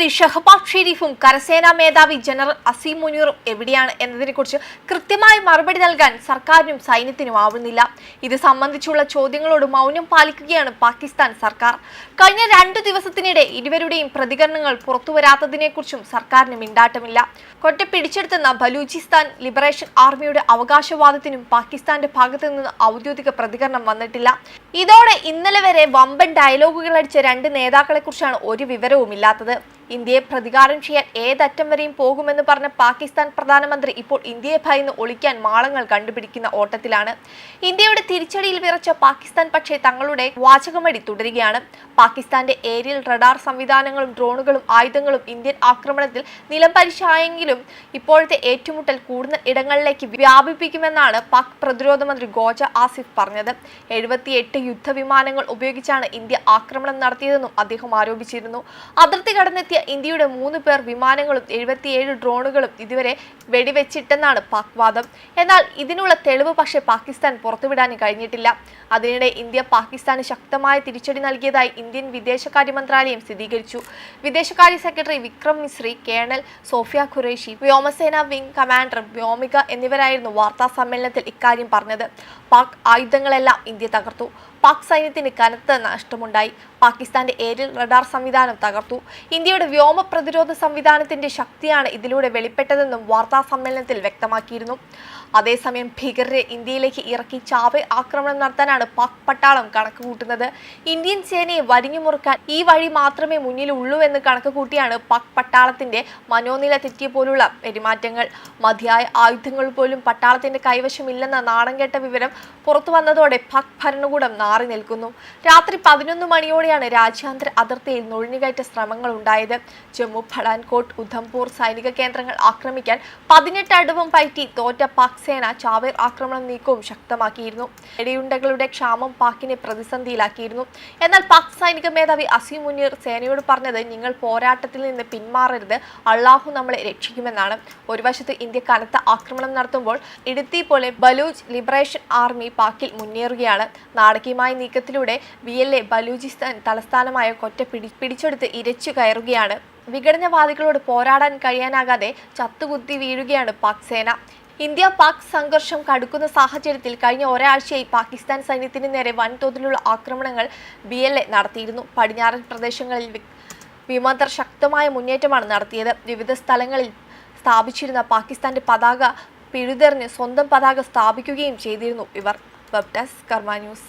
മന്ത്രി ഷഹബാസ് ഷെരീഫും കരസേനാ മേധാവി ജനറൽ അസീം മുനീറും എവിടെയാണ് എന്നതിനെക്കുറിച്ച് കൃത്യമായ മറുപടി നൽകാൻ സർക്കാരിനും സൈന്യത്തിനും ആവുന്നില്ല. ഇത് സംബന്ധിച്ചുള്ള ചോദ്യങ്ങളോട് മൗനം പാലിക്കുകയാണ് പാകിസ്ഥാൻ സർക്കാർ. കഴിഞ്ഞ രണ്ടു ദിവസത്തിനിടെ ഇരുവരുടെയും പ്രതികരണങ്ങൾ പുറത്തുവരാത്തതിനെക്കുറിച്ചും സർക്കാരിന് മിണ്ടാട്ടമില്ല. കൊറ്റ പിടിച്ചെടുത്തെന്ന ബലൂചിസ്ഥാൻ ലിബറേഷൻ ആർമിയുടെ അവകാശവാദത്തിനും പാകിസ്ഥാന്റെ ഭാഗത്തു നിന്ന് ഔദ്യോഗിക പ്രതികരണം വന്നിട്ടില്ല. ഇതോടെ ഇന്നലെ വരെ വമ്പൻ ഡയലോഗുകൾ അടിച്ച രണ്ട് നേതാക്കളെക്കുറിച്ചാണ് ഒരു വിവരവുമില്ലാത്തത്. ഇന്ത്യയെ പ്രതികാരം ചെയ്യാൻ ഏതറ്റം വരെയും പോകുമെന്ന് പറഞ്ഞ പാകിസ്ഥാൻ പ്രധാനമന്ത്രി ഇപ്പോൾ ഇന്ത്യയെ ഭയന്ന് ഒളിക്കാൻ മാളങ്ങൾ കണ്ടുപിടിക്കുന്ന ഓട്ടത്തിലാണ്. ഇന്ത്യയുടെ തിരിച്ചടിയിൽ വിറച്ച പാകിസ്ഥാൻ പക്ഷേ തങ്ങളുടെ വാചകമടി തുടരുകയാണ്. പാകിസ്ഥാന്റെ ഏരിയൽ റഡാർ സംവിധാനങ്ങളും ഡ്രോണുകളും ആയുധങ്ങളും ഇന്ത്യൻ ആക്രമണത്തിൽ നിലം പരിശായെങ്കിലും ഇപ്പോഴത്തെ ഏറ്റുമുട്ടൽ കൂടുതൽ ഇടങ്ങളിലേക്ക് വ്യാപിപ്പിക്കുമെന്നാണ് പാക് പ്രതിരോധ മന്ത്രി ഗോജ ആസിഫ് പറഞ്ഞത്. എഴുപത്തിയെട്ട് യുദ്ധവിമാനങ്ങൾ ഉപയോഗിച്ചാണ് ഇന്ത്യ ആക്രമണം നടത്തിയതെന്നും അദ്ദേഹം ആരോപിച്ചിരുന്നു. അതിർത്തി കടന്നെത്തിയ ഇന്ത്യയുടെ മൂന്ന് പേർ വിമാനങ്ങളും എഴുപത്തിയേഴ് ഡ്രോണുകളും ഇതുവരെ വെടിവെച്ചിട്ടെന്നാണ് പാക് വാദം എന്നാൽ ഇതിനുള്ള തെളിവ് പക്ഷേ പാകിസ്ഥാൻ പുറത്തുവിടാൻ കഴിഞ്ഞിട്ടില്ല. അതിനിടെ ഇന്ത്യ പാകിസ്ഥാന് ശക്തമായ തിരിച്ചടി നൽകിയതായി ഇന്ത്യൻ വിദേശകാര്യ മന്ത്രാലയം സ്ഥിരീകരിച്ചു. വിദേശകാര്യ secretary Vikram Misri colonel Sophia Qureshi വ്യോമസേന വിംഗ് കമാൻഡർ വ്യോമിക എന്നിവരായിരുന്നു വാർത്താ സമ്മേളനത്തിൽ ഇക്കാര്യം പറഞ്ഞത്. പാക് ആയുധങ്ങളെല്ലാം ഇന്ത്യ തകർത്തു. പാക് സൈന്യത്തിന് കനത്ത നഷ്ടമുണ്ടായി. പാകിസ്ഥാന്റെ ഏരിയൽ റഡാർ സംവിധാനം തകർത്തു. ഇന്ത്യയുടെ വ്യോമ പ്രതിരോധ സംവിധാനത്തിന്റെ ശക്തിയാണ് ഇതിലൂടെ വെളിപ്പെട്ടതെന്നും വാർത്താ സമ്മേളനത്തിൽ വ്യക്തമാക്കിയിരുന്നു. അതേസമയം ഭീകരരെ ഇന്ത്യയിലേക്ക് ഇറക്കി ചാവെ ആക്രമണം നടത്താനാണ് പാക് പട്ടാളം കണക്കുകൂട്ടുന്നത്. ഇന്ത്യൻ സേനയെ വരിഞ്ഞു മുറുക്കാൻ ഈ വഴി മാത്രമേ മുന്നിലുള്ളൂ എന്ന് കണക്കുകൂട്ടിയാണ് പാക് പട്ടാളത്തിന്റെ മനോനില തെറ്റിയ പോലുള്ള പെരുമാറ്റങ്ങൾ. മതിയായ ആയുധങ്ങൾ പോലും പട്ടാളത്തിന്റെ കൈവശമില്ലെന്ന നാണം കെട്ട വിവരം പുറത്തു വന്നതോടെ പാക് ഭരണകൂടം നാറി നിൽക്കുന്നു. രാത്രി പതിനൊന്ന് മണിയോടെയാണ് രാജ്യാന്തര അതിർത്തിയിൽ നുഴഞ്ഞുകയറ്റ ശ്രമങ്ങൾ ഉണ്ടായത്. ജമ്മു പഠാൻകോട്ട് ഉധംപൂർ സൈനിക കേന്ദ്രങ്ങൾ ആക്രമിക്കാൻ പതിനെട്ട് അടവും പയറ്റി തോറ്റ പാക് സേന ചാവേർ ആക്രമണം നീക്കവും ശക്തമാക്കിയിരുന്നു. വെടിയുണ്ടകളുടെ ക്ഷാമം പാക്കിനെ പ്രതിസന്ധിയിലാക്കിയിരുന്നു. എന്നാൽ പാക് സൈനിക മേധാവി അസീം മുനീർ സേനയോട് പറഞ്ഞത് നിങ്ങൾ പോരാട്ടത്തിൽ നിന്ന് പിന്മാറരുത്. അള്ളാഹു നമ്മളെ രക്ഷിക്കുമെന്നാണ്. ഒരു വശത്ത് ഇന്ത്യ കനത്ത ആക്രമണം നടത്തുമ്പോൾ ഇടുത്തി പോലെ ബലൂച്ച് ലിബറേഷൻ ആർമി പാക്കിൽ മുന്നേറുകയാണ്. നാടകീയമായ നീക്കത്തിലൂടെ ബി എൽ എ ബലൂചിസ്ഥാൻ തലസ്ഥാനമായ കൊറ്റ പിടി പിടിച്ചെടുത്ത് ഇരച്ചു കയറുകയാണ്. വിഘടനവാദികളോട് പോരാടാൻ കഴിയാനാകാതെ ചത്തുകുത്തി വീഴുകയാണ് പാക് സേന. ഇന്ത്യ പാക് സംഘർഷം കടുക്കുന്ന സാഹചര്യത്തിൽ കഴിഞ്ഞ ഒരാഴ്ചയായി പാകിസ്ഥാൻ സൈന്യത്തിന് നേരെ വൻതോതിലുള്ള ആക്രമണങ്ങൾ ബി എൽ എ നടത്തിയിരുന്നു. പടിഞ്ഞാറൻ പ്രദേശങ്ങളിൽ വിമതർ ശക്തമായ മുന്നേറ്റമാണ് നടത്തിയത്. വിവിധ സ്ഥലങ്ങളിൽ സ്ഥാപിച്ചിരുന്ന പാകിസ്ഥാന്റെ പതാക പിഴുതെറിഞ്ഞ് സ്വന്തം പതാക സ്ഥാപിക്കുകയും ചെയ്തിരുന്നു ഇവർ. വെബ് ഡെസ്ക് കർമ്മ ന്യൂസ്